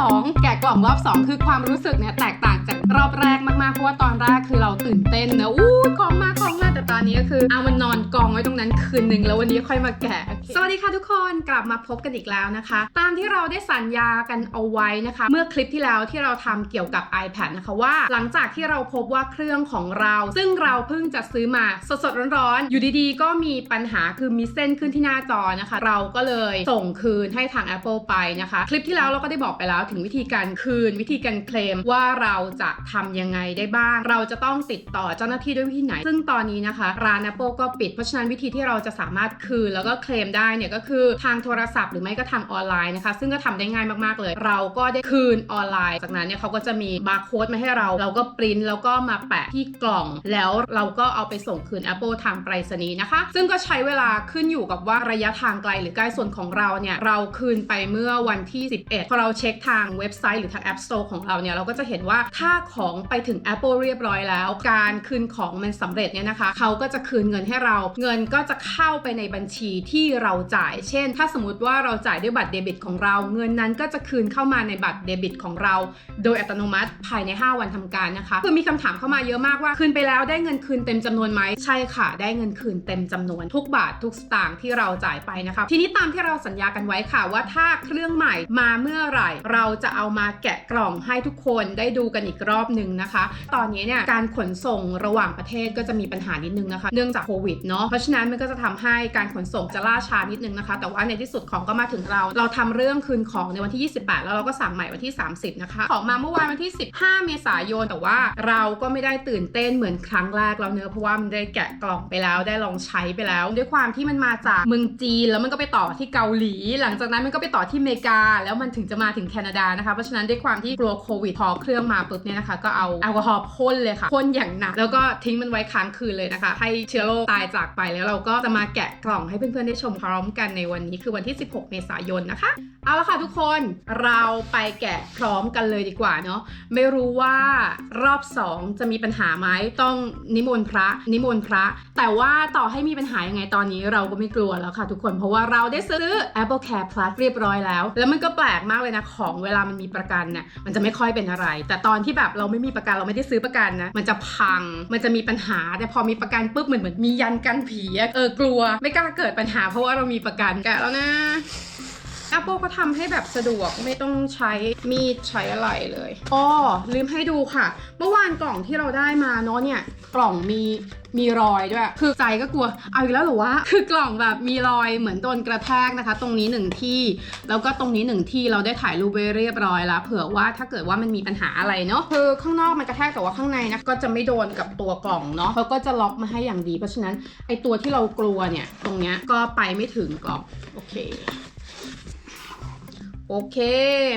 2 แกะกล่องรอบ 2 คือความรู้สึกเนี่ยแตกต่างจากรอบแรกมากๆเพราะว่าตอนแรกคือเราตื่นเต้นนะอู้ยของมากองมาแต่ตอนนี้ก็คือเอามันนอนกองไว้ตรงนั้นคืนหนึ่งแล้ววันนี้ค่อยมาแกะสวัสดีค่ะทุกคนกลับมาพบกันอีกแล้วนะคะ ตามที่เราได้สัญญากันเอาไว้นะคะ เมื่อคลิปที่แล้วที่เราทำเกี่ยวกับ iPad นะคะว่า หลังจากที่เราพบว่าเครื่องของเรา ซึ่งเราเพิ่งจะซื้อมาสดๆร้อนๆ อยู่ดีๆ ก็มีปัญหาคือมีเส้นขึ้นที่หน้าจอนะคะ เราก็เลยส่งคืนให้ทาง Apple ไปนะคะ คลิปที่แล้วเราก็ได้บอกไปแล้วถึงวิธีการคืน วิธีการเคลมว่าเราจะทำยังไงได้บ้าง เราจะต้องติดต่อเจ้าหน้าที่ด้วยวิธีไหน ซึ่งตอนนี้นะคะร้าน Apple ก็ปิดเพราะฉะนั้นวิธีที่เราจะสามารถคืนแล้วก็เคลมได้เนี่ยก็คือทางโทรศัพท์หรือไม่ก็ทางออนไลน์นะคะ ซึ่งก็ทำได้ง่ายมากๆเลย เราก็ได้คืนออนไลน์ จากนั้นเนี่ยเขาก็จะมีบาร์โค้ดมาให้เรา เราก็ปริ้นแล้วก็มาแปะที่กล่อง แล้วเราก็เอาไปส่งคืน Apple ทางไปรษณีย์นะคะ ซึ่งก็ใช้เวลาขึ้นอยู่กับว่าระยะทางไกลหรือใกล้ส่วนของเราเนี่ยเราคืนไปเมื่อวันที่ 11พอเราเช็คทางเว็บไซต์หรือทาง App Store ของเราเนี่ยเราก็จะเห็นว่าถ้าของไปถึง Apple เรียบร้อยแล้ว การคืนของมันสำเร็จเนี่ยนะคะ เขาก็จะคืนเงินให้เรา เงินก็จะเข้าไปในบัญชีที่เราจ่าย เช่น ถ้าสมมติว่าเราจ่ายด้วยบัตรเดบิตของเรา เงินนั้นก็จะคืนเข้ามาในบัตรเดบิตของเรา โดยอัตโนมัติภายใน 5 วันทำการนะคะ คือมีคำถามเข้ามาเยอะมากว่า คืนไปแล้วได้เงินคืนเต็มจำนวนไหมใช่ค่ะ ได้เงินคืนเต็มจำนวนทุกบาททุกสตางค์ที่เราจ่ายไปนะคะทีนี้ตามที่เราสัญญากันไว้ค่ะว่าถ้าเครื่องใหม่มาเมื่อไหร่ เราจะเอามาแกะกล่องให้ทุกคนได้ดูกันอีกรอบหนึ่งนะคะ ตอนนี้เนี่ยการขนส่งระหว่างประเทศก็จะมีปัญหานิดนึงนะคะ เนื่องจากโควิดเนาะเพราะฉะนั้นมันก็จะทำให้การขนส่งจะล่าช้านิดนึงนะคะ แต่ว่าในที่สุดของก็มาถึงเรา เราทำเรื่องคืนของในวันที่ 28 แล้วเราก็สั่งใหม่วันที่ 30 นะคะ ของมาเมื่อวานวันที่ 15 เมษายน แต่ว่าเราก็ไม่ได้ตื่นเต้นเหมือนครั้งแรกแล้วเนื้อเพราะว่ามันได้แกะกล่องไปแล้วได้ลองใช้ไปแล้ว ด้วยความที่มันมาจากเมืองจีนแล้วมันก็ไปต่อที่เกาหลี หลังจากนั้นมันก็ไปต่อที่อเมริกา แล้วมันถึงจะมาถึงแคนาดานะคะ เพราะฉะนั้นด้วยความที่กลัวโควิดพอเครื่องมาปุ๊บเนี่ยนะคะ ก็เอาแอลกอฮอล์พ่นเลยค่ะพ่นอย่างหนักแล้วก็ทิ้งมันไว้ค้างคืนเลยนะคะ ให้เชื้อโรคตายจากไปแล้วเราก็จะมาแกะกล่องให้เพื่อนๆได้ชมพร้อมกันในวันนี้คือวันที่ 16 เมษายนนะคะ เอาละค่ะทุกคนเราไปแกะพร้อมกันเลยดีกว่าเนาะไม่รู้ว่ารอบ 2 จะมีปัญหาไหมต้องนิมนต์พระนิมนต์พระ แต่ว่าต่อให้มีปัญหายังไงตอนนี้เราก็ไม่กลัวแล้วค่ะทุกคนเพราะว่าเราได้ซื้อ Apple Care Plus เรียบร้อยแล้ว แล้วมันก็แปลกมากเลยนะของเวลามันมีประกันน่ะมันจะไม่ค่อยเป็นอะไร แต่ตอนที่แบบเราไม่มีประกันเราไม่ได้ซื้อประกันนะมันจะพังมันจะมีปัญหาแต่พอมีประกันปุ๊บเหมือนเหมือนมียันกันผีเออกลัว ไม่กล้าเกิดปัญหาเพราะว่าเรามีประกันแกะแล้วนะ Apple ก็ทำให้แบบสะดวกไม่ต้องใช้มีดใช้อะไรเลยอ๋อลืมให้ดูค่ะ เมื่อวานกล่องที่เราได้มาเนาะเนี่ยกล่องมีมีรอยด้วย คือใจก็กลัว เอาอีกแล้วเหรือวะ คือกล่องแบบมีรอยเหมือนโดนกระแทกนะคะ ตรงนี้หนึ่งที่ แล้วก็ตรงนี้หนึ่งที่เราได้ถ่ายรูปไว้เรียบร้อยแล้ว เผื่อว่าถ้าเกิดว่ามันมีปัญหาอะไรเนาะ คือข้างนอกมันกระแทกแต่ว่าข้างในนะ ก็จะไม่โดนกับตัวกล่องเนาะเขาก็จะล็อกมาให้อย่างดี เพราะฉะนั้นไอตัวที่เรากลัวเนี่ย ตรงเนี้ยก็ไปไม่ถึงกล่อง โอเค โอเค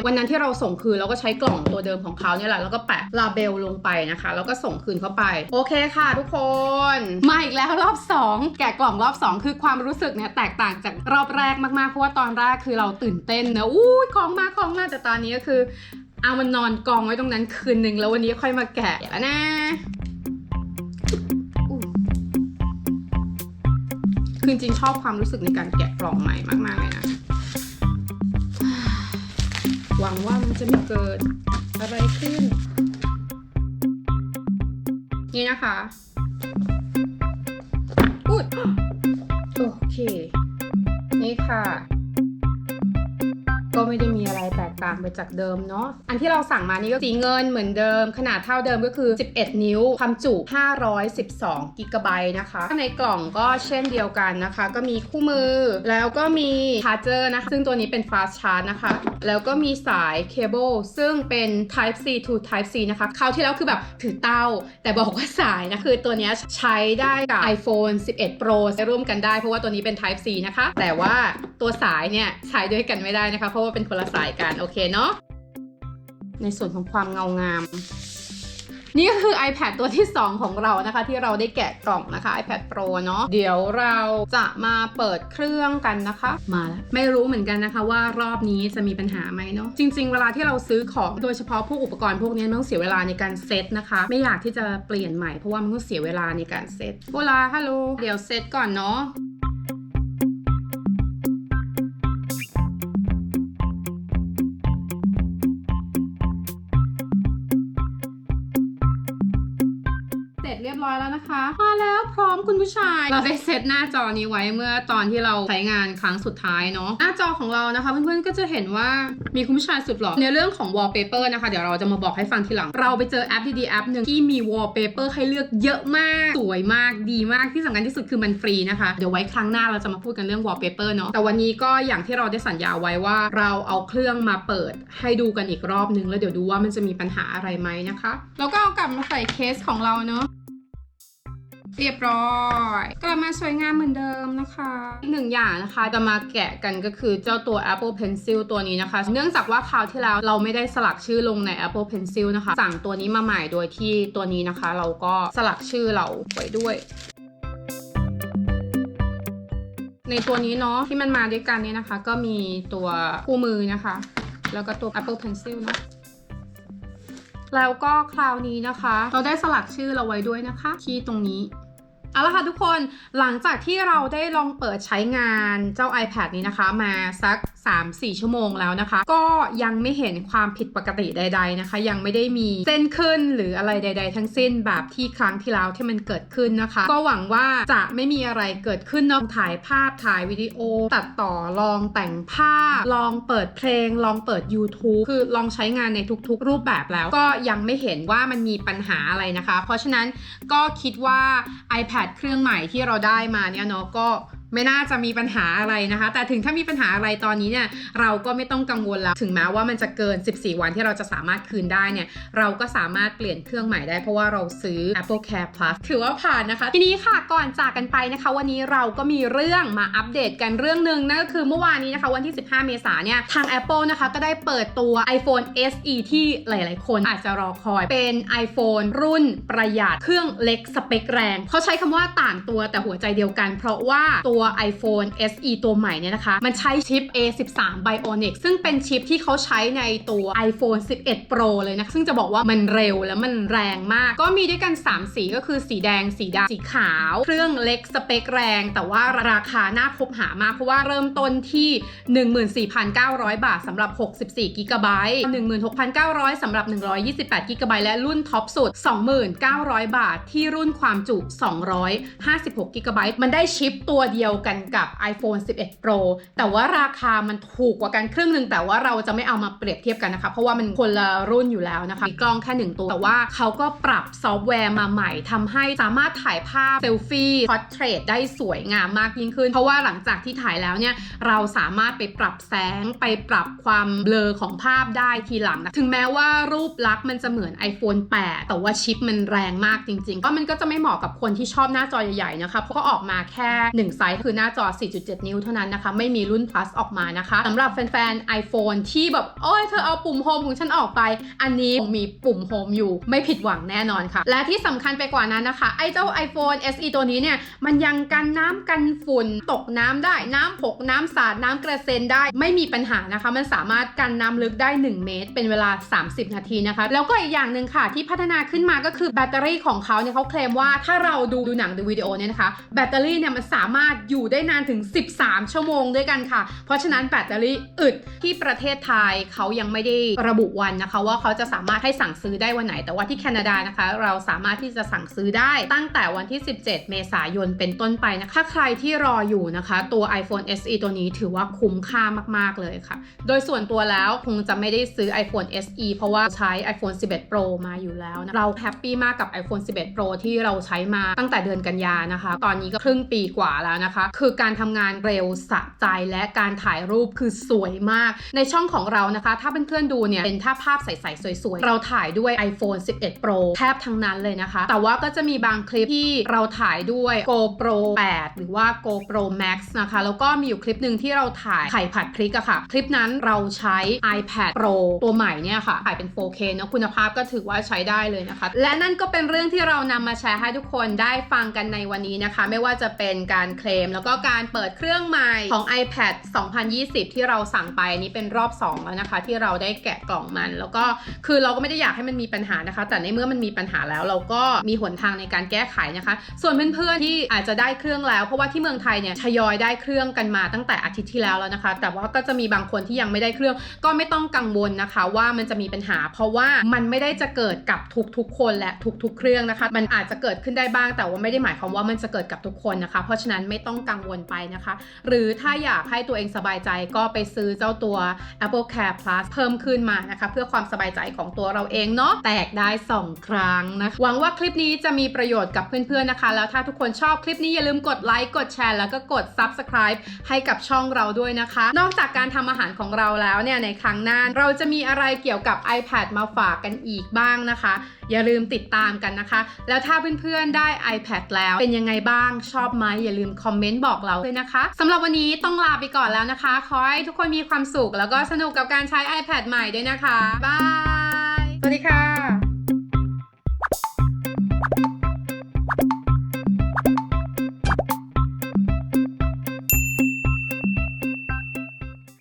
วันนั้นที่เราส่งคืนเราก็ใช้กล่องตัวเดิมของเขาเนี่ยแหละแล้วก็แปะลาเบลลงไปนะคะ แล้วก็ส่งคืนเข้าไป โอเคค่ะทุกคน มาอีกแล้วรอบ 2 แกะกล่องรอบ 2 คือความรู้สึกเนี่ยแตกต่างจากรอบแรกมากๆเพราะว่าตอนแรกคือเราตื่นเต้นนะอู้ยของมาของมาแต่ตอนนี้ก็คือเอามันนอนกองไว้ตรงนั้นคืนหนึ่งแล้ววันนี้ค่อยมาแกะแล้วนะคือจริงชอบความรู้สึกในการแกะกล่องใหม่มากๆเลยนะ หวังว่ามันจะไม่เกิดอะไรขึ้น นี่นะคะอุ้ยโอเค นี่ค่ะ ก็ไม่ได้มีอะไรแตกต่างไปจากเดิมเนาะ อันที่เราสั่งมานี่ก็สีเงินเหมือนเดิม ขนาดเท่าเดิมก็คือ 11 นิ้ว ความจุ 512กิกะไบต์นะคะ ข้างในกล่องก็เช่นเดียวกันนะคะ ก็มีคู่มือ แล้วก็มีชาร์จเจอร์นะคะ ซึ่งตัวนี้เป็น fast charge นะคะ แล้วก็มีสายเคเบิลซึ่งเป็น type C to type C นะคะ คราวที่แล้วคือแบบถือเต้า แต่บอกว่าสายนะ คือตัวนี้ใช้ได้กับ iPhone 11 Pro ร่วมกันได้เพราะว่าตัวนี้เป็น type C นะคะ แต่ว่าตัวสายเนี่ยใช้ด้วยกันไม่ได้นะคะเพราะว่าเป็นคนละสายกันโอเคเนาะในส่วนของความเงางาม นี่ก็คือ iPad ตัวที่ 2 ของเรานะคะ ที่เราได้แกะกล่องนะคะ iPad Pro เนาะเดี๋ยวเราจะมาเปิดเครื่องกันนะคะ มาแล้วไม่รู้เหมือนกันนะคะว่ารอบนี้จะมีปัญหาไหมเนาะจริง ๆ เวลาที่เราซื้อของโดยเฉพาะพวกอุปกรณ์พวกนี้มันต้องเสียเวลาในการเซตนะคะ ไม่อยากที่จะเปลี่ยนใหม่เพราะว่ามันต้องเสียเวลาในการเซตโอลาฮัลโหลเดี๋ยวเซตก่อนเนาะ เสร็จเรียบร้อยแล้วนะคะมาแล้วพร้อมคุณผู้ชาย เราได้เซตหน้าจอนี้ไว้เมื่อตอนที่เราใช้งานครั้งสุดท้ายเนาะหน้าจอของเรานะคะ เพื่อนๆก็จะเห็นว่า มีคุณผู้ชายสุดหล่อในเรื่องของ wallpaper นะคะเดี๋ยวเราจะมาบอกให้ฟังทีหลัง เราไปเจอแอปดีๆแอปหนึ่งที่มี wallpaper ให้เลือกเยอะมาก สวยมากดีมากที่สำคัญที่สุดคือมันฟรีนะคะเดี๋ยวไว้ครั้งหน้าเราจะมาพูดกันเรื่อง wallpaper เนาะแต่วันนี้ก็อย่างที่เราได้สัญญาไว้ว่า เราเอาเครื่องมาเปิดให้ดูกันอีกรอบนึง แล้วเดี๋ยวดูว่ามันจะมีปัญหาอะไรไหมนะคะ แล้วก็เอากลับมาใส่เคสของเราเนาะ เรียบร้อยกลับมาสวยงามเหมือนเดิมนะคะอีกหนึ่งอย่างนะคะจะมาแกะกันก็คือเจ้าตัว Apple Pencil ตัวนี้นะคะ เนื่องจากว่าคราวที่แล้วเราไม่ได้สลักชื่อลงใน Apple Pencil นะคะ สั่งตัวนี้มาใหม่โดยที่ตัวนี้นะคะ เราก็สลักชื่อเราไว้ด้วยในตัวนี้เนาะที่มันมาด้วยกันเนี่ยนะคะ ก็มีตัวคู่มือนะคะ แล้วก็ตัว Apple Pencil เนาะแล้วก็คราวนี้นะคะ เราได้สลักชื่อเราไว้ด้วยนะคะ ที่ตรงนี้ เอาละค่ะทุกคนหลังจากที่เราได้ลองเปิดใช้งานเจ้า iPad นี้นะคะ มาสัก 3-4 ชั่วโมงแล้วนะคะ ก็ยังไม่เห็นความผิดปกติใด ๆนะคะ ยังไม่ได้มีเส้นขึ้นหรืออะไรใด ๆ ทั้งสิ้นแบบที่ครั้งที่แล้วที่มันเกิดขึ้นนะคะ ก็หวังว่าจะไม่มีอะไรเกิดขึ้นนอกถ่ายภาพถ่ายวิดีโอ ตัดต่อลองแต่งภาพ ลองเปิดเพลง ลองเปิด YouTube คือลองใช้งานในทุกๆ รูปแบบแล้ว ก็ยังไม่เห็นว่ามันมีปัญหาอะไรนะคะ เพราะฉะนั้นก็คิดว่า iPad เครื่องใหม่ที่เราได้มาเนี่ยเนาะก็ ไม่น่าจะมีปัญหาอะไรนะคะ แต่ถึงถ้ามีปัญหาอะไรตอนนี้เนี่ยเราก็ไม่ต้องกังวลแล้ว ถึงแม้ว่ามันจะเกิน 14 วันที่เราจะสามารถคืนได้เนี่ยเราก็สามารถเปลี่ยนเครื่องใหม่ได้เพราะว่าเราซื้อ Apple Care Plus ถือว่าผ่านนะคะ ทีนี้ค่ะก่อนจากกันไปนะคะ วันนี้เราก็มีเรื่องมาอัปเดตกันเรื่องหนึ่งนั่นก็คือเมื่อวานนี้นะคะ วันที่ 15 เมษายนเนี่ยทาง Apple นะคะก็ได้เปิดตัว iPhone SE ที่หลาย ๆ คนอาจจะรอคอยเป็น iPhone รุ่นประหยัดเครื่องเล็กสเปคแรงเขาใช้คำว่าต่างตัวแต่หัวใจเดียวกัน เพราะว่าตัว iPhone SE ตัวใหม่เนี่ยนะคะ มันใช้ชิป A13 Bionic ซึ่งเป็นชิปที่เขาใช้ในตัว iPhone 11 Pro เลยนะ ซึ่งจะบอกว่ามันเร็วและมันแรงมาก ก็มีด้วยกัน 3 สีก็คือสีแดง สีดำสีขาว เครื่องเล็กสเปคแรง แต่ว่าราคาน่าคบหามาก เพราะว่าเริ่มต้นที่ 14,900 บาทสำหรับ 64 g b 16,900สำหรับ 128 g b และรุ่นท็อปสุด 29,000บาท ที่รุ่นความจุ 256 g b มันได้ชิปตัวเดียวียวกันกับ iPhone 11 Pro แต่ว่าราคามันถูกกว่ากันครึ่งหนึ่งแต่ว่าเราจะไม่เอามาเปรียบเทียบกันนะคะ เพราะว่ามันคนละรุ่นอยู่แล้วนะคะมีกล้องแค่หนึ่งตัว แต่ว่าเขาก็ปรับซอฟต์แวร์มาใหม่ทำให้สามารถถ่ายภาพเซลฟี่พอร์เทรตได้สวยงามมากยิ่งขึ้น เพราะว่าหลังจากที่ถ่ายแล้วเนี่ยเราสามารถไปปรับแสงไปปรับความเบลอของภาพได้ทีหลังนะถึงแม้ว่ารูปลักษณ์มันจะเหมือน iPhone 8 แต่ว่าชิปมันแรงมากจริงๆก็มันก็จะไม่เหมาะกับคนที่ชอบหน้าจอใหญ่ๆนะคะเพราะก็ออกมาแค่1ไซส์คือหน้าจอ 4.7 นิ้วเท่านั้นนะคะ ไม่มีรุ่น plus ออกมานะคะสำหรับแฟนๆ iPhone ที่แบบ โอ้ยเธอเอาปุ่มโฮมของฉันออกไป อันนี้คงมีปุ่มโฮมอยู่ไม่ผิดหวังแน่นอนค่ะ และที่สำคัญไปกว่านั้นนะคะไอเจ้า iPhone SE ตัวนี้เนี่ย มันยังกันน้ำกันฝุ่น ตกน้ำได้น้ำหกน้ำสาดน้ำกระเซ็นได้ ไม่มีปัญหานะคะ มันสามารถกันน้ำลึกได้ 1 เมตร เป็นเวลา 30 นาทีนะคะ แล้วก็อีกอย่างหนึ่งค่ะที่พัฒนาขึ้นมาก็คือแบตเตอรี่ของเขาเนี่ยเขาเคลมว่าถ้าเราดูดูหนังดูวิดีโอเนี่ยนะคะแบตเตอรี่เนี่ยมันสามารถอยู่ได้นานถึง 13 ชั่วโมงด้วยกันค่ะ เพราะฉะนั้นแบตเตอรี่อึดที่ประเทศไทยเขายังไม่ได้ระบุวันนะคะ ว่าเขาจะสามารถให้สั่งซื้อได้วันไหน แต่ว่าที่แคนาดานะคะ เราสามารถที่จะสั่งซื้อได้ตั้งแต่วันที่ 17 เมษายนเป็นต้นไปนะคะถ้าใครที่รออยู่นะคะ ตัว iPhone SE ตัวนี้ถือว่าคุ้มค่ามาก ๆ เลยค่ะ โดยส่วนตัวแล้วคงจะไม่ได้ซื้อ iPhone SE เพราะว่าใช้ iPhone 11 Pro มาอยู่แล้วนะเราแฮปปี้มากกับ iPhone 11 Pro ที่เราใช้มาตั้งแต่เดือนกันยานะคะ ตอนนี้ก็ครึ่งปีกว่าแล้วนะคะคือการทำงานเร็วสะใจและการถ่ายรูปคือสวยมาก ในช่องของเรานะคะ ถ้าเพื่อนๆดูเนี่ยเป็นภาภาพใสๆสวยๆ เราถ่ายด้วย iPhone 11 Pro แทบทั้งนั้นเลยนะคะ แต่ว่าก็จะมีบางคลิปที่เราถ่ายด้วย GoPro 8 หรือว่า GoPro Max นะคะ แล้วก็มีอยู่คลิปหนึ่งที่เราถ่ายไข่ผัดพริกอะค่ะ คลิปนั้นเราใช้ iPad Pro ตัวใหม่เนี่ยค่ะ ถ่ายเป็น 4K เนะคุณภาพก็ถือว่าใช้ได้เลยนะคะ และนั่นก็เป็นเรื่องที่เรานำมาแชร์ให้ทุกคนได้ฟังกันในวันนี้นะคะ ไม่ว่าจะเป็นการเคลมม แล้วก็การเปิดเครื่องใหม่ของ iPad 2020 ที่เราสั่งไปนนี้เป็นรอบ 2 แล้วนะคะ ที่เราได้แกะกล่องมัน แล้วก็คือเราก็ไม่ได้อยากให้มันมีปัญหานะคะ แต่ในเมื่อมันมีปัญหาแล้วเราก็มีหนทางในการแก้ไขนะคะ ส่วนเพื่อนๆที่อาจจะได้เครื่องแล้ว เพราะว่าที่เมืองไทยเนี่ยทยอยได้เครื่องกันมาตั้งแต่อาทิตย์ที่แล้วแล้วนะคะ แต่ว่าก็จะมีบางคนที่ยังไม่ได้เครื่อง ก็ไม่ต้องกังวลนะคะ ว่ามันจะมีปัญหา เพราะว่ามันไม่ได้จะเกิดกับทุกๆคนและทุกๆ เครื่องนะคะ มันอาจจะเกิดขึ้นได้บ้าง แต่ว่าไม่ได้หมายความว่ามันจะเกิดกับทุกคนนะคะ เพราะฉะนั้นไม่ต้องกังวลไปนะคะ หรือถ้าอยากให้ตัวเองสบายใจก็ไปซื้อเจ้าตัว Apple Care Plus เพิ่มขึ้นมานะคะ เพื่อความสบายใจของตัวเราเองเนาะแตกได้ 2 ครั้งนะคะหวังว่าคลิปนี้จะมีประโยชน์กับเพื่อนๆนะคะ แล้วถ้าทุกคนชอบคลิปนี้อย่าลืมกดไลค์กดแชร์แล้วก็กด Subscribe ให้กับช่องเราด้วยนะคะ นอกจากการทำอาหารของเราแล้วเนี่ยในครั้งหน้าเราจะมีอะไรเกี่ยวกับ iPad มาฝากกันอีกบ้างนะคะอย่าลืมติดตามกันนะคะ แล้วถ้าเพื่อนๆได้ iPad แล้วเป็นยังไงบ้างชอบไหมอย่าลืมคอมเมนต์บอกเราด้วยนะคะสำหรับวันนี้ต้องลาไปก่อนแล้วนะคะ ขอให้ทุกคนมีความสุข แล้วก็สนุกกับการใช้ iPad ใหม่ด้วยนะคะบายสวัสดีค่ะ